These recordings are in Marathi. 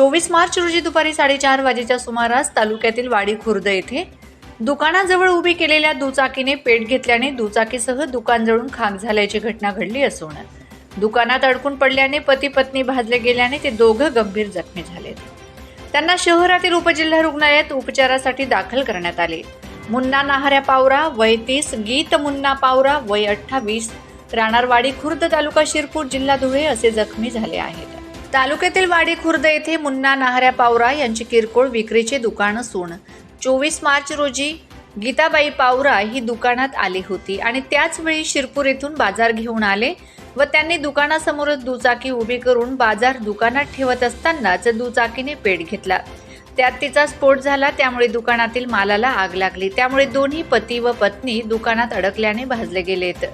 चोवीस मार्च रोजी दुपारी साडेचार वाजेच्या सुमारास तालुक्यातील वाडी खुर्द येथे दुकानाजवळ उभी केलेल्या दुचाकीने पेट घेतल्याने दुचाकीसह दुकान जळून खाक झाल्याची घटना घडली असून दुकानात अडकून पडल्याने पती पत्नी भाजले गेल्याने ते दोघं गंभीर जखमी झाले त्यांना शहरातील उपजिल्हा रुग्णालयात उपचारासाठी दाखल करण्यात आले. मुन्ना नाहऱ्या पावरा वय तीस गीत मुन्ना पावरा वय अठ्ठावीस राणारवाडी खुर्द तालुका शिरपूर जिल्हा धुळे असे जखमी झाले आहेत. तालुक्यातील वाडी खुर्द येथे मुन्ना नाहऱ्या पावरा यांची किरकोळ विक्रीचे दुकान असून चोवीस मार्च रोजी गीताबाई पावरा ही दुकानात आली होती आणि त्याचवेळी शिरपूर येथून बाजार घेऊन आले व त्यांनी दुकानासमोरच दुचाकी उभी करून बाजार दुकानात ठेवत असतानाच दुचाकीने पेट घेतला. त्यात तिचा स्फोट झाला त्यामुळे दुकानातील मालाला आग लागली. त्यामुळे दोन्ही पती व पत्नी दुकानात अडकल्याने भाजले गेलेत.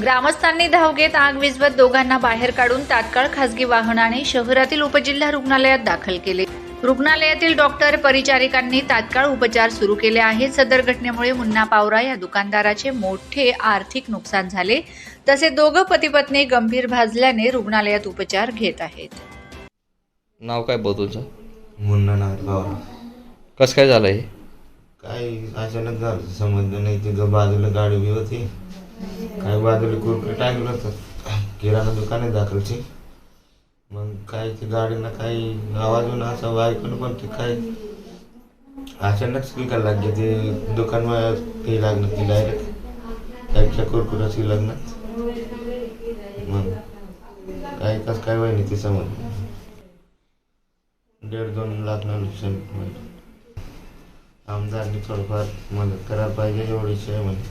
ग्रामस्थांनी धाव घेत आग विझवत दोघांना बाहेर काढून तात्काळ खासगी वाहनाने शहरातील उपजिल्हा रुग्णालयात दाखल केले. रुग्णालयातील डॉक्टर परिचारिकांनी तात्काळ उपचार सुरू केले आहेत. सदर घटनेमुळे मुन्ना पावरा या दुकानदाराचे मोठे आर्थिक नुकसान झाले. तसे दोघं पती पत्नी गंभीर भाजल्याने रुग्णालयात उपचार घेत आहेत. नाव काय भाऊ तुझं मुन्ना नाथ भावा कसं काय झालं हे? काय अचानक झालं समजलं नाही. तिथं बाजूला गाडी बी होती. काय बाजूला कुरकुरे टाकलं होतं. किराणा दुकान आहे दाखलची मग काय ती गाडीनं काही आवाज येऊन असं ऐकून पण ते काय अचानक स्पीकर लागले. ते दुकान ते लागलं ती डायरेक्ट त्याच्या कुरकुराची लग्नात. मग काय कस काय व्हायला ते मग दीड दोन लाख नुकसान म्हणजे आमदारनी थोडंफार मदत करायला पाहिजे एवढीच आहे म्हणजे